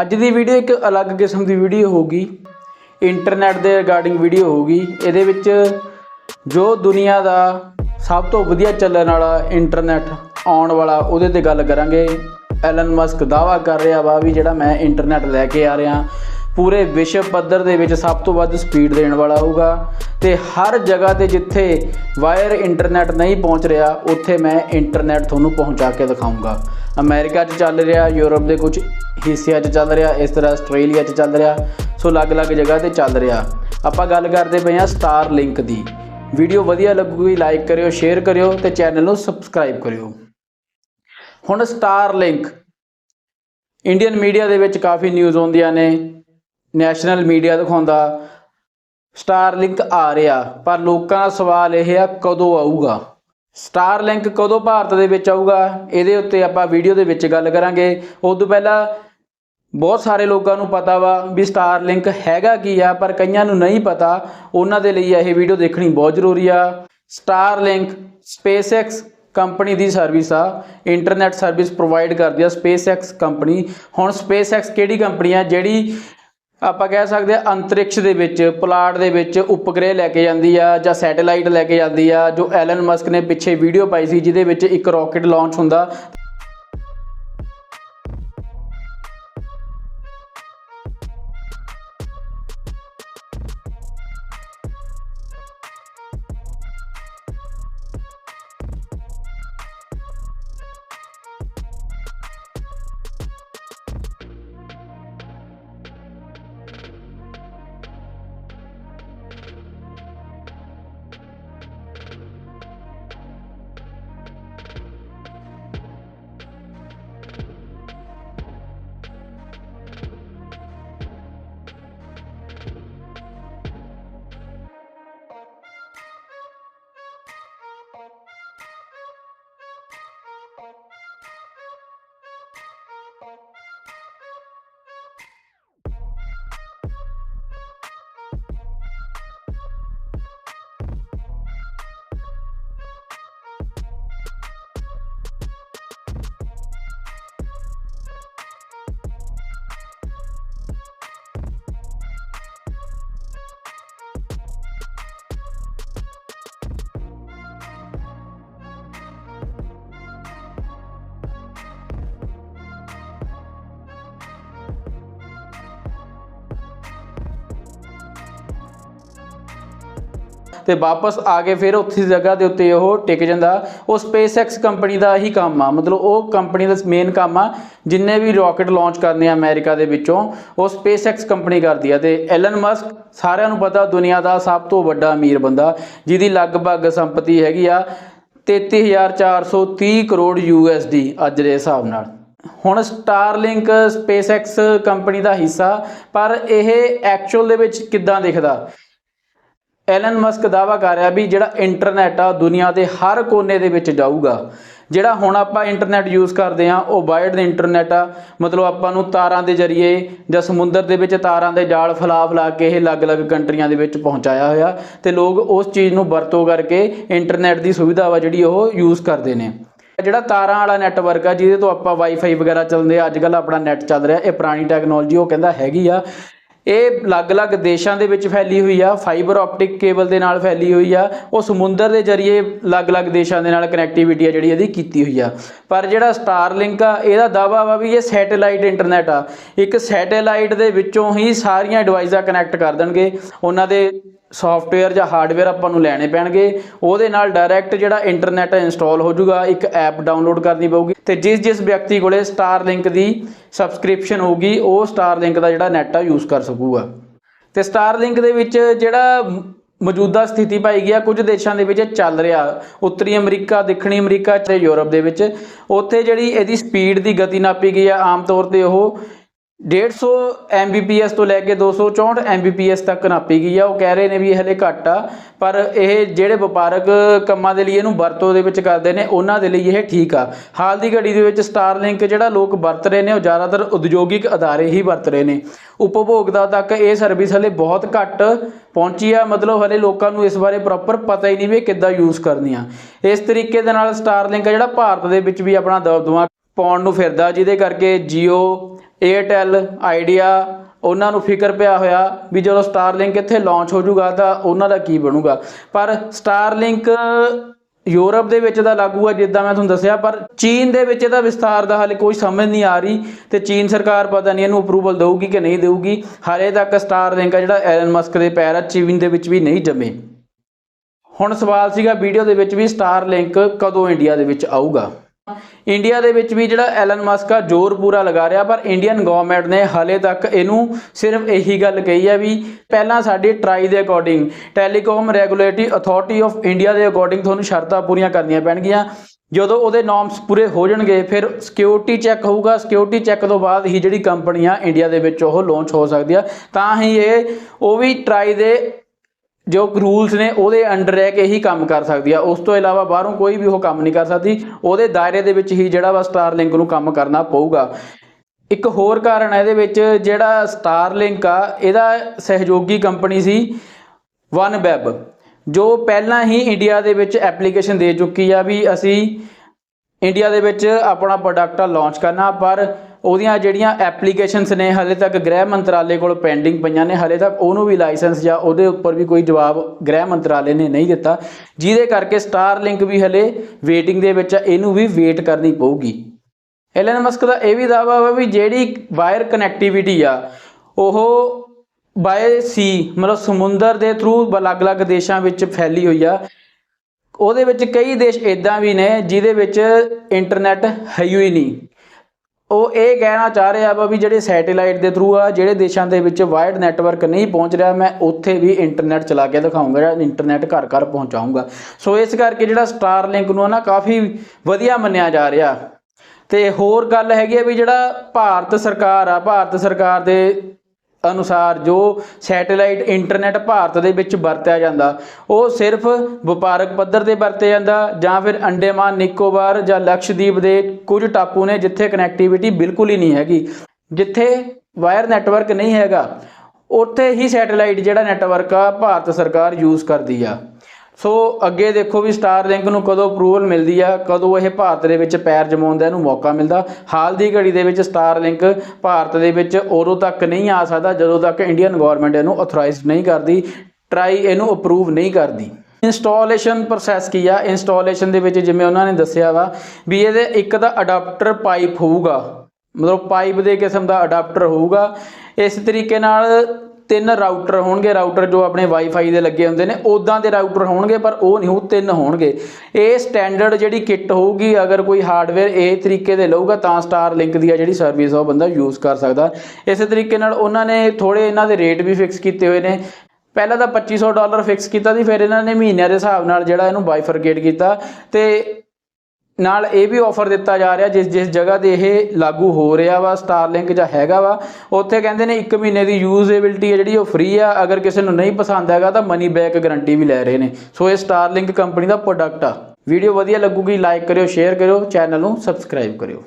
ਅੱਜ ਦੀ ਵੀਡੀਓ ਇੱਕ ਅਲੱਗ ਕਿਸਮ ਦੀ ਵੀਡੀਓ ਹੋਊਗੀ। ਇੰਟਰਨੈਟ ਦੇ ਰਿਗਾਰਡਿੰਗ ਵੀਡੀਓ ਹੋਊਗੀ। ਇਹਦੇ ਵਿੱਚ ਜੋ ਦੁਨੀਆ ਦਾ ਸਭ ਤੋਂ ਵਧੀਆ ਚੱਲਣ ਵਾਲਾ ਇੰਟਰਨੈਟ ਆਉਣ ਵਾਲਾ ਉਹਦੇ ਤੇ ਗੱਲ ਕਰਾਂਗੇ। ਐਲਨ ਮਸਕ ਦਾਵਾ ਕਰ ਰਿਹਾ ਵਾ ਵੀ ਜਿਹੜਾ ਮੈਂ ਇੰਟਰਨੈਟ ਲੈ ਕੇ ਆ ਰਿਹਾ, ਪੂਰੇ ਵਿਸ਼ਵ ਪੱਧਰ ਦੇ ਵਿੱਚ ਸਭ ਤੋਂ ਵੱਧ ਸਪੀਡ ਦੇਣ ਵਾਲਾ ਹੋਊਗਾ। ਤੇ ਹਰ ਜਗ੍ਹਾ ਤੇ ਜਿੱਥੇ ਵਾਇਰ ਇੰਟਰਨੈਟ ਨਹੀਂ ਪਹੁੰਚ ਰਿਹਾ, ਉੱਥੇ ਮੈਂ ਇੰਟਰਨੈਟ ਤੁਹਾਨੂੰ ਪਹੁੰਚਾ ਕੇ ਦਿਖਾਊਂਗਾ। ਅਮਰੀਕਾ 'ਚ ਚੱਲ ਰਿਹਾ, ਯੂਰਪ ਦੇ ਕੁਝ ਹਿੱਸਿਆਂ 'ਚ ਚੱਲ ਰਿਹਾ, ਇਸ ਤਰ੍ਹਾਂ ਆਸਟ੍ਰੇਲੀਆ 'ਚ ਚੱਲ ਰਿਹਾ, ਸੋ ਅਲੱਗ-ਅਲੱਗ ਜਗ੍ਹਾ ਤੇ ਚੱਲ ਰਿਹਾ। ਆਪਾਂ ਗੱਲ ਕਰਦੇ ਪਏ ਹਾਂ ਸਟਾਰ ਲਿੰਕ ਦੀ। ਵੀਡੀਓ ਵਧੀਆ ਲੱਗੂਗੀ ਲਾਈਕ ਕਰਿਓ ਸ਼ੇਅਰ ਕਰਿਓ ਤੇ ਚੈਨਲ ਨੂੰ ਸਬਸਕ੍ਰਾਈਬ ਕਰਿਓ। ਹੁਣ ਸਟਾਰ ਲਿੰਕ ਇੰਡੀਅਨ ਮੀਡੀਆ ਦੇ ਵਿੱਚ ਕਾਫੀ ਨਿਊਜ਼ ਆਉਂਦੀਆਂ ਨੇ ਨੈਸ਼ਨਲ ਮੀਡੀਆ ਦਿਖਾਉਂਦਾ। ਸਟਾਰ ਲਿੰਕ ਆ ਰਿਹਾ, ਪਰ ਲੋਕਾਂ ਦਾ ਸਵਾਲ ਇਹ ਆ, ਕਦੋਂ ਆਊਗਾ? ਸਟਾਰ ਲਿੰਕ ਕਦੋਂ ਭਾਰਤ ਦੇ ਵਿੱਚ ਆਊਗਾ? ਇਹਦੇ ਉੱਤੇ ਆਪਾਂ ਵੀਡੀਓ ਦੇ ਵਿੱਚ ਗੱਲ ਕਰਾਂਗੇ। ਉਸ ਤੋਂ ਪਹਿਲਾਂ ਬਹੁਤ ਸਾਰੇ ਲੋਕਾਂ ਨੂੰ ਪਤਾ ਵਾ ਵੀ ਸਟਾਰ ਲਿੰਕ ਹੈਗਾ ਕੀ ਆ, ਪਰ ਕਈਆਂ ਨੂੰ ਨਹੀਂ ਪਤਾ। ਉਹਨਾਂ ਦੇ ਲਈ ਇਹ ਵੀਡੀਓ ਦੇਖਣੀ ਬਹੁਤ ਜ਼ਰੂਰੀ ਆ। ਸਟਾਰ ਲਿੰਕ ਸਪੇਸਐਕਸ ਕੰਪਨੀ ਦੀ ਸਰਵਿਸ ਆ। ਇੰਟਰਨੈਟ ਸਰਵਿਸ ਪ੍ਰੋਵਾਈਡ ਕਰਦੀ ਆ ਸਪੇਸਐਕਸ ਕੰਪਨੀ। ਹੁਣ ਸਪੇਸਐਕਸ ਕਿਹੜੀ ਕੰਪਨੀ ਆ? ਜਿਹੜੀ ਆਪਾਂ ਕਹਿ ਸਕਦੇ ਆ ਅੰਤਰਿਕਸ਼ ਦੇ ਵਿੱਚ, ਪਲਾਟ ਦੇ ਵਿੱਚ ਉਪਗ੍ਰਹਿ ਲੈ ਕੇ ਜਾਂਦੀ ਆ ਜਾਂ ਸੈਟੇਲਾਈਟ ਲੈ ਕੇ ਜਾਂਦੀ ਆ, ਜੋ ਐਲਨ ਮਸਕ ਨੇ ਪਿੱਛੇ ਵੀਡੀਓ ਪਾਈ ਸੀ, ਜਿਹਦੇ ਵਿੱਚ ਇੱਕ ਰਾਕਟ ਲਾਂਚ ਹੁੰਦਾ। ਤੇ ਵਾਪਸ ਆ ਕੇ ਫਿਰ ਉੱਥੇ ਦੀ ਜਗ੍ਹਾ ਦੇ ਉੱਤੇ ਉਹ ਟਿਕ ਜਾਂਦਾ। ਉਹ ਸਪੇਸਐਕਸ ਕੰਪਨੀ ਦਾ ਹੀ ਕੰਮ ਆ। ਮਤਲਬ ਉਹ ਕੰਪਨੀ ਦਾ ਮੇਨ ਕੰਮ ਆ, ਜਿੰਨੇ ਵੀ ਰਾਕਟ ਲਾਂਚ ਕਰਨੇ ਆ ਅਮਰੀਕਾ ਦੇ ਵਿੱਚੋਂ, ਉਹ ਸਪੇਸਐਕਸ ਕੰਪਨੀ ਕਰਦੀ ਆ। ਤੇ ਐਲਨ ਮਸਕ ਸਾਰਿਆਂ ਨੂੰ ਪਤਾ, ਦੁਨੀਆ ਦਾ ਸਭ ਤੋਂ ਵੱਡਾ ਅਮੀਰ ਬੰਦਾ, ਜਿਹਦੀ ਲਗਭਗ ਸੰਪਤੀ ਹੈਗੀ ਆ 33430 ਕਰੋੜ USD ਅੱਜ ਦੇ ਹਿਸਾਬ ਨਾਲ। ਹੁਣ ਸਟਾਰਲਿੰਕ ਸਪੇਸਐਕਸ ਕੰਪਨੀ ਦਾ ਹਿੱਸਾ, ਪਰ ਇਹ ਐਕਚੁਅਲ ਦੇ ਵਿੱਚ ਕਿੱਦਾਂ ਦਿਖਦਾ? ਐਲਨ ਮਸਕ ਦਾਵਾ ਕਰ ਰਿਹਾ ਵੀ ਜਿਹੜਾ ਇੰਟਰਨੈਟ ਆ, ਦੁਨੀਆ ਦੇ ਹਰ ਕੋਨੇ ਦੇ ਵਿੱਚ ਜਾਊਗਾ। ਜਿਹੜਾ ਹੁਣ ਆਪਾਂ ਇੰਟਰਨੈਟ ਯੂਜ਼ ਕਰਦੇ ਆ ਉਹ ਵਾਇਰਡ ਇੰਟਰਨੈਟ ਆ। ਮਤਲਬ ਆਪਾਂ ਨੂੰ ਤਾਰਾਂ ਦੇ ਜ਼ਰੀਏ ਜਾਂ ਸਮੁੰਦਰ ਦੇ ਵਿੱਚ ਤਾਰਾਂ ਦੇ ਜਾਲ ਫਲਾ ਫਲਾ ਕੇ ਇਹ ਅਲੱਗ-ਅਲੱਗ ਕੰਟਰੀਆਂ ਦੇ ਵਿੱਚ ਪਹੁੰਚਾਇਆ ਹੋਇਆ। ਤੇ ਲੋਕ ਉਸ ਚੀਜ਼ ਨੂੰ ਵਰਤੋਂ ਕਰਕੇ ਇੰਟਰਨੈਟ ਦੀ ਸੁਵਿਧਾ ਵਾ ਜਿਹੜੀ ਉਹ ਯੂਜ਼ ਕਰਦੇ ਨੇ। ਜਿਹੜਾ ਤਾਰਾਂ ਵਾਲਾ ਨੈਟਵਰਕ ਆ, ਜਿਹਦੇ ਤੋਂ ਆਪਾਂ ਵਾਈਫਾਈ ਵਗੈਰਾ ਚੱਲਦੇ ਆ ਅੱਜ ਕੱਲ ਆਪਣਾ ਨੈਟ ਚੱਲ ਰਿਹਾ, ਇਹ ਪੁਰਾਣੀ ਟੈਕਨੋਲੋਜੀ ਉਹ ਕਹਿੰਦਾ ਹੈਗੀ ਆ। ਇਹ ਅਲੱਗ-ਅਲੱਗ ਦੇਸ਼ਾਂ ਦੇ ਵਿੱਚ ਫੈਲੀ ਹੋਈ ਆ ਫਾਈਬਰ ਆਪਟਿਕ ਕੇਬਲ ਦੇ ਨਾਲ ਫੈਲੀ ਹੋਈ ਆ, ਉਹ ਸਮੁੰਦਰ ਦੇ ਜ਼ਰੀਏ ਅਲੱਗ-ਅਲੱਗ ਦੇਸ਼ਾਂ ਦੇ ਨਾਲ ਕਨੈਕਟੀਵਿਟੀ ਆ ਜਿਹੜੀ ਇਹਦੀ ਕੀਤੀ ਹੋਈ ਆ। ਪਰ ਜਿਹੜਾ ਸਟਾਰਲਿੰਕ ਆ, ਇਹਦਾ ਦਾਵਾ ਵਾ ਵੀ ਇਹ ਸੈਟੇਲਾਈਟ ਇੰਟਰਨੈਟ ਆ। ਇੱਕ ਸੈਟੇਲਾਈਟ ਦੇ ਵਿੱਚੋਂ ਹੀ ਸਾਰੀਆਂ ਡਿਵਾਈਸਾਂ ਕਨੈਕਟ ਕਰ ਦੇਣਗੇ। ਉਹਨਾਂ ਦੇ ਸੌਫਟਵੇਅਰ ਜਾਂ ਹਾਰਡਵੇਅਰ ਆਪਾਂ ਨੂੰ ਲੈਣੇ ਪੈਣਗੇ। ਉਹਦੇ ਨਾਲ ਡਾਇਰੈਕਟ ਜਿਹੜਾ ਇੰਟਰਨੈਟ ਇੰਸਟਾਲ ਹੋ ਜਾਊਗਾ ਇੱਕ ਐਪ ਡਾਊਨਲੋਡ ਕਰਨੀ ਪਊਗੀ। ਤੇ ਜਿਸ ਜਿਸ ਵਿਅਕਤੀ ਕੋਲੇ ਸਟਾਰਲਿੰਕ ਦੀ ਸਬਸਕ੍ਰਿਪਸ਼ਨ ਹੋਊਗੀ, ਉਹ ਸਟਾਰ ਲਿੰਕ ਦਾ ਜਿਹੜਾ ਨੈਟ ਆ ਯੂਜ਼ ਕਰ ਸਕੂਗਾ। ਤੇ ਸਟਾਰਲਿੰਕ ਦੇ ਵਿੱਚ ਜਿਹੜਾ ਮੌਜੂਦਾ ਸਥਿਤੀ ਪਾਈ ਗਿਆ ਕੁਝ ਦੇਸ਼ਾਂ ਦੇ ਵਿੱਚ ਚੱਲ ਰਿਹਾ। ਉੱਤਰੀ ਅਮਰੀਕਾ, ਦੱਖਣੀ ਅਮਰੀਕਾ ਤੇ ਯੂਰਪ ਦੇ ਵਿੱਚ। ਉੱਥੇ ਜਿਹੜੀ ਇਹਦੀ ਸਪੀਡ ਦੀ ਗਤੀ ਨਾਪੀ ਗਈ ਆ, ਆਮ ਤੌਰ ਤੇ ਉਹ 150 Mbps ਤੋਂ ਲੈ ਕੇ 264 Mbps ਤੱਕ ਨਾਪੀ ਗਈ ਆ। ਉਹ ਕਹਿ ਰਹੇ ਨੇ ਵੀ ਇਹ ਹਲੇ ਘੱਟ ਆ, ਪਰ ਇਹ ਜਿਹੜੇ ਵਪਾਰਕ ਕੰਮਾਂ ਦੇ ਲਈ ਇਹਨੂੰ ਵਰਤੋਂ ਦੇ ਵਿੱਚ ਕਰਦੇ ਨੇ, ਉਹਨਾਂ ਦੇ ਲਈ ਇਹ ਠੀਕ ਆ। ਹਾਲ ਦੀ ਘੜੀ ਦੇ ਵਿੱਚ ਸਟਾਰਲਿੰਕ ਜਿਹੜਾ ਲੋਕ ਵਰਤ ਰਹੇ ਨੇ, ਉਹ ਜ਼ਿਆਦਾਤਰ ਉਦਯੋਗਿਕ ਅਦਾਰੇ ਹੀ ਵਰਤ ਰਹੇ ਨੇ। ਉਪਭੋਗਤਾ ਤੱਕ ਇਹ ਸਰਵਿਸ ਹਲੇ ਬਹੁਤ ਘੱਟ ਪਹੁੰਚੀ ਆ। ਮਤਲਬ ਹਲੇ ਲੋਕਾਂ ਨੂੰ ਇਸ ਬਾਰੇ ਪ੍ਰੋਪਰ ਪਤਾ ਹੀ ਨਹੀਂ ਵੀ ਕਿੱਦਾਂ ਯੂਜ਼ ਕਰਨੀ ਆ ਇਸ ਤਰੀਕੇ ਦੇ ਨਾਲ ਸਟਾਰਲਿੰਕ ਜਿਹੜਾ ਭਾਰਤ ਦੇ ਵਿੱਚ ਵੀ ਆਪਣਾ ਦਬਦਬਾ ਪਾਉਣ ਨੂੰ ਫਿਰਦਾ, ਜਿਹਦੇ ਕਰਕੇ Jio, Airtel ਆਈਡੀਆ ਉਹਨਾਂ ਨੂੰ ਫਿਕਰ ਪਿਆ ਹੋਇਆ ਵੀ ਜਦੋਂ ਸਟਾਰਲਿੰਕ ਇੱਥੇ ਲਾਂਚ ਹੋ ਜਾਊਗਾ ਤਾਂ ਉਹਨਾਂ ਦਾ ਕੀ ਬਣੂਗਾ। ਪਰ ਸਟਾਰਲਿੰਕ ਯੂਰਪ ਦੇ ਵਿੱਚ ਤਾਂ ਲਾਗੂ ਹੈ ਜਿੱਦਾਂ ਮੈਂ ਤੁਹਾਨੂੰ ਦੱਸਿਆ, ਪਰ ਚੀਨ ਦੇ ਵਿੱਚ ਇਹਦਾ ਵਿਸਥਾਰ ਦਾ ਹਾਲੇ ਕੋਈ ਸਮਝ ਨਹੀਂ ਆ ਰਹੀ ਤੇ ਚੀਨ ਸਰਕਾਰ ਪਤਾ ਨਹੀਂ ਇਹਨੂੰ ਅਪਰੂਵਲ ਦੇਊਗੀ ਕਿ ਨਹੀਂ ਦੇਊਗੀ। ਹਾਲੇ ਤੱਕ ਸਟਾਰਲਿੰਕ ਆ ਜਿਹੜਾ ਐਲਨ ਮਸਕ ਦੇ ਪੈਰ ਆ, ਚੀਨ ਦੇ ਵਿੱਚ ਵੀ ਨਹੀਂ ਜੰਮੇ। ਹੁਣ ਸਵਾਲ ਸੀਗਾ, ਵੀਡੀਓ ਦੇ ਵਿੱਚ ਵੀ ਸਟਾਰ ਲਿੰਕ ਕਦੋਂ ਇੰਡੀਆ ਦੇ ਵਿੱਚ ਆਊਗਾ? ਇੰਡੀਆ ਦੇ ਵਿੱਚ ਵੀ ਜਿਹੜਾ ਐਲਨ ਮਸਕ ਆ, ਜ਼ੋਰ ਪੂਰਾ ਲਗਾ ਰਿਹਾ, ਪਰ ਇੰਡੀਅਨ ਗਵਰਨਮੈਂਟ ਨੇ ਹਾਲੇ ਤੱਕ ਇਹਨੂੰ ਸਿਰਫ ਇਹੀ ਗੱਲ ਕਹੀ ਹੈ ਵੀ ਪਹਿਲਾਂ ਸਾਡੀ ਟਰਾਈ ਦੇ according telecom regulatory authority of India ਦੇ ਅਕੋਰਡਿੰਗ ਤੁਹਾਨੂੰ ਸ਼ਰਤਾਂ ਪੂਰੀਆਂ ਕਰਨੀਆਂ ਪੈਣਗੀਆਂ। ਜਦੋਂ ਉਹਦੇ ਨਾਰਮਸ ਪੂਰੇ ਹੋ ਜਾਣਗੇ, ਫਿਰ ਸਿਕਿਉਰਿਟੀ ਚੈੱਕ ਹੋਊਗਾ। ਸਿਕਿਉਰਿਟੀ ਚੈੱਕ ਤੋਂ ਬਾਅਦ ਹੀ ਜਿਹੜੀ ਕੰਪਨੀ ਆ ਇੰਡੀਆ ਦੇ ਵਿੱਚ ਉਹ ਲਾਂਚ ਹੋ ਸਕਦੀ ਆ ਤਾਂ ਹੀ ਇਹ, ਉਹ ਵੀ ਟਰਾਈ ਦੇ ਜੋ ਰੂਲਸ ਨੇ ਉਹਦੇ ਅੰਡਰ ਰਹਿ ਕੇ ਹੀ ਕੰਮ ਕਰ ਸਕਦੀ ਆ। ਉਸ ਤੋਂ ਇਲਾਵਾ ਬਾਹਰੋਂ ਕੋਈ ਵੀ ਉਹ ਕੰਮ ਨਹੀਂ ਕਰ ਸਕਦੀ। ਉਹਦੇ ਦਾਇਰੇ ਦੇ ਵਿੱਚ ਹੀ ਜਿਹੜਾ ਵਾ ਸਟਾਰਲਿੰਕ ਨੂੰ ਕੰਮ ਕਰਨਾ ਪਊਗਾ। ਇੱਕ ਹੋਰ ਕਾਰਨ ਹੈ ਇਹਦੇ ਵਿੱਚ ਜਿਹੜਾ ਸਟਾਰਲਿੰਕ ਆ, ਇਹਦਾ ਸਹਿਯੋਗੀ ਕੰਪਨੀ ਸੀ ਵਨਵੈਬ ਜੋ ਪਹਿਲਾਂ ਹੀ ਇੰਡੀਆ ਦੇ ਵਿੱਚ ਐਪਲੀਕੇਸ਼ਨ ਦੇ ਚੁੱਕੀ ਆ ਵੀ ਅਸੀਂ ਇੰਡੀਆ ਦੇ ਵਿੱਚ ਆਪਣਾ ਪ੍ਰੋਡਕਟ ਲਾਂਚ ਕਰਨਾ। ਪਰ ਉਹਦੀਆਂ ਜਿਹੜੀਆਂ ਐਪਲੀਕੇਸ਼ਨਸ ਨੇ, ਹਲੇ ਤੱਕ ਗ੍ਰਹਿ ਮੰਤਰਾਲੇ ਕੋਲ ਪੈਂਡਿੰਗ ਪਈਆਂ ਨੇ, ਹਲੇ ਤੱਕ ਉਹਨੂੰ ਵੀ ਲਾਇਸੈਂਸ ਜਾਂ ਉਹਦੇ ਉੱਪਰ ਵੀ ਕੋਈ ਜਵਾਬ ਗ੍ਰਹਿ ਮੰਤਰਾਲੇ ਨੇ ਨਹੀਂ ਦਿੱਤਾ। ਜਿਹਦੇ ਕਰਕੇ ਸਟਾਰਲਿੰਕ ਵੀ ਹਲੇ ਵੇਟਿੰਗ ਦੇ ਵਿੱਚ ਆ, ਇਹਨੂੰ ਵੀ ਵੇਟ ਕਰਨੀ ਪਊਗੀ। ਐਲਨ ਮਸਕ ਦਾ ਇਹ ਵੀ ਦਾਅਵਾ ਵਾ ਵੀ ਜਿਹੜੀ ਵਾਇਰ ਕਨੈਕਟੀਵਿਟੀ ਆ, ਉਹ ਬਾਏ ਸੀ ਮਤਲਬ ਸਮੁੰਦਰ ਦੇ ਥਰੂ ਅਲੱਗ-ਅਲੱਗ ਦੇਸ਼ਾਂ ਵਿੱਚ ਫੈਲੀ ਹੋਈ ਆ। ਉਹਦੇ ਵਿੱਚ ਕਈ ਦੇਸ਼ ਇਦਾਂ ਵੀ ਨੇ ਜਿਹਦੇ ਵਿੱਚ ਇੰਟਰਨੈਟ ਹੈ ਹੀ ਨਹੀਂ। ਉਹ ਇਹ ਕਹਿਣਾ ਚਾਹ ਰਿਹਾ ਵਾ ਵੀ ਜਿਹੜੇ ਸੈਟੇਲਾਈਟ ਦੇ ਥਰੂ ਆ, ਜਿਹੜੇ ਦੇਸ਼ਾਂ ਦੇ ਵਿੱਚ ਵਾਇਰਡ ਨੈਟਵਰਕ ਨਹੀਂ ਪਹੁੰਚ ਰਿਹਾ, ਮੈਂ ਉੱਥੇ ਵੀ ਇੰਟਰਨੈਟ ਚਲਾ ਕੇ ਦਿਖਾਉਂਗਾ ਜਾਂ ਇੰਟਰਨੈਟ ਘਰ ਘਰ ਪਹੁੰਚਾਉਂਗਾ। ਸੋ ਇਸ ਕਰਕੇ ਜਿਹੜਾ ਸਟਾਰਲਿੰਕ ਨੂੰ ਆ ਨਾ ਕਾਫੀ ਵਧੀਆ ਮੰਨਿਆ ਜਾ ਰਿਹਾ। ਤੇ ਹੋਰ ਗੱਲ ਹੈਗੀ ਆ ਵੀ ਜਿਹੜਾ ਭਾਰਤ ਸਰਕਾਰ ਆ, ਭਾਰਤ ਸਰਕਾਰ ਦੇ ਅਨੁਸਾਰ ਜੋ ਸੈਟੇਲਾਈਟ ਇੰਟਰਨੈਟ ਭਾਰਤ ਦੇ ਵਿੱਚ ਵਰਤਿਆ ਜਾਂਦਾ, ਉਹ ਸਿਰਫ ਵਪਾਰਕ ਪੱਧਰ ਤੇ ਵਰਤਿਆ ਜਾਂਦਾ ਜਾਂ ਫਿਰ ਅੰਡੇਮਾਨ ਨਿਕੋਬਾਰ ਜਾਂ ਲਕਸ਼ਦੀਪ ਦੇ ਕੁਝ ਟਾਪੂ ਨੇ ਜਿੱਥੇ ਕਨੈਕਟੀਵਿਟੀ ਬਿਲਕੁਲ ਹੀ ਨਹੀਂ ਹੈਗੀ। ਜਿੱਥੇ ਵਾਇਰ ਨੈਟਵਰਕ ਨਹੀਂ ਹੈਗਾ, ਉੱਥੇ ਹੀ ਸੈਟੇਲਾਈਟ ਜਿਹੜਾ ਨੈਟਵਰਕ ਆ, ਭਾਰਤ ਸਰਕਾਰ ਯੂਜ਼ ਕਰਦੀ ਆ। ਸੋ ਅੱਗੇ ਦੇਖੋ ਵੀ ਸਟਾਰ ਲਿੰਕ ਨੂੰ ਕਦੋਂ ਅਪਰੂਵਲ ਮਿਲਦੀ ਆ, ਕਦੋਂ ਇਹ ਭਾਰਤ ਦੇ ਵਿੱਚ ਪੈਰ ਜਮਾਉਣ ਦਾ ਇਹਨੂੰ ਮੌਕਾ ਮਿਲਦਾ। ਹਾਲ ਦੀ ਘੜੀ ਦੇ ਵਿੱਚ ਸਟਾਰ ਲਿੰਕ ਭਾਰਤ ਦੇ ਵਿੱਚ ਉਦੋਂ ਤੱਕ ਨਹੀਂ ਆ ਸਕਦਾ ਜਦੋਂ ਤੱਕ ਇੰਡੀਅਨ ਗਵਰਨਮੈਂਟ ਇਹਨੂੰ ਅਥੋਰਾਈਜ਼ਡ ਨਹੀਂ ਕਰਦੀ ਟਰਾਈ ਇਹਨੂੰ ਅਪਰੂਵ ਨਹੀਂ ਕਰਦੀ। ਇੰਸਟਾਲੇਸ਼ਨ ਪ੍ਰੋਸੈਸ ਕੀ ਆ? ਇੰਸਟਾਲੇਸ਼ਨ ਦੇ ਵਿੱਚ ਜਿਵੇਂ ਉਹਨਾਂ ਨੇ ਦੱਸਿਆ ਵਾ ਵੀ ਇਹਦੇ ਇੱਕ ਤਾਂ ਅਡਾਪਟਰ ਪਾਈਪ ਹੋਊਗਾ। ਮਤਲਬ ਪਾਈਪ ਦੇ ਕਿਸਮ ਦਾ ਅਡਾਪਟਰ ਹੋਊਗਾ। ਇਸ ਤਰੀਕੇ ਨਾਲ ਤਿੰਨ ਰਾਊਟਰ ਹੋਣਗੇ, ਰਾਊਟਰ ਜੋ ਆਪਣੇ ਵਾਈਫਾਈ ਦੇ ਲੱਗੇ ਹੁੰਦੇ ਨੇ ਉਦਾਂ ਦੇ ਰਾਊਟਰ ਹੋਣਗੇ, ਪਰ ਉਹ ਨਹੀਂ, ਉਹ ਤਿੰਨ ਹੋਣਗੇ। ਇਹ ਸਟੈਂਡਰਡ ਜਿਹੜੀ ਕਿੱਟ ਹੋਊਗੀ, ਅਗਰ ਕੋਈ ਹਾਰਡਵੇਅਰ ਇਹ ਤਰੀਕੇ ਦੇ ਲਊਗਾ, ਤਾਂ ਸਟਾਰ ਲਿੰਕ ਦੀ ਆ ਜਿਹੜੀ ਸਰਵਿਸ ਉਹ ਬੰਦਾ ਯੂਜ਼ ਕਰ ਸਕਦਾ। ਇਸੇ ਤਰੀਕੇ ਨਾਲ ਉਹਨਾਂ ਨੇ ਥੋੜੇ ਇਹਨਾਂ ਦੇ ਰੇਟ ਵੀ ਫਿਕਸ ਕੀਤੇ ਹੋਏ ਨੇ। ਪਹਿਲਾਂ ਤਾਂ 2500 ਡਾਲਰ ਫਿਕਸ ਕੀਤਾ ਸੀ, ਫਿਰ ਇਹਨਾਂ ਨੇ ਮਹੀਨਿਆਂ ਦੇ ਹਿਸਾਬ ਨਾਲ ਜਿਹੜਾ ਇਹਨੂੰ ਬਾਈਫਰਕੇਟ ਕੀਤਾ। ਤੇ ਨਾਲ ਇਹ ਵੀ ਆਫਰ ਦਿੱਤਾ ਜਾ ਰਿਹਾ ਜਿਸ ਜਿਸ ਜਗ੍ਹਾ ਤੇ ਇਹ ਲਾਗੂ ਹੋ ਰਿਹਾ ਵਾ ਸਟਾਰਲਿੰਕ ਜਾਂ ਹੈਗਾ ਵਾ, ਉੱਥੇ ਕਹਿੰਦੇ ਨੇ 1 ਮਹੀਨੇ ਦੀ ਯੂਜ਼ੇਬਿਲਟੀ ਹੈ ਜਿਹੜੀ ਉਹ ਫ੍ਰੀ ਆ, ਅਗਰ ਕਿਸੇ ਨੂੰ ਨਹੀਂ ਪਸੰਦ ਹੈਗਾ ਤਾਂ ਮਨੀ ਬੈਕ ਗਾਰੰਟੀ ਵੀ ਲੈ ਰਹੇ ਨੇ। ਸੋ ਇਹ ਸਟਾਰਲਿੰਕ ਕੰਪਨੀ ਦਾ ਪ੍ਰੋਡਕਟ ਆ। ਵੀਡੀਓ ਵਧੀਆ ਲੱਗੂਗੀ ਲਾਈਕ ਕਰਿਓ ਸ਼ੇਅਰ ਕਰਿਓ ਚੈਨਲ ਨੂੰ ਸਬਸਕ੍ਰਾਈਬ ਕਰਿਓ।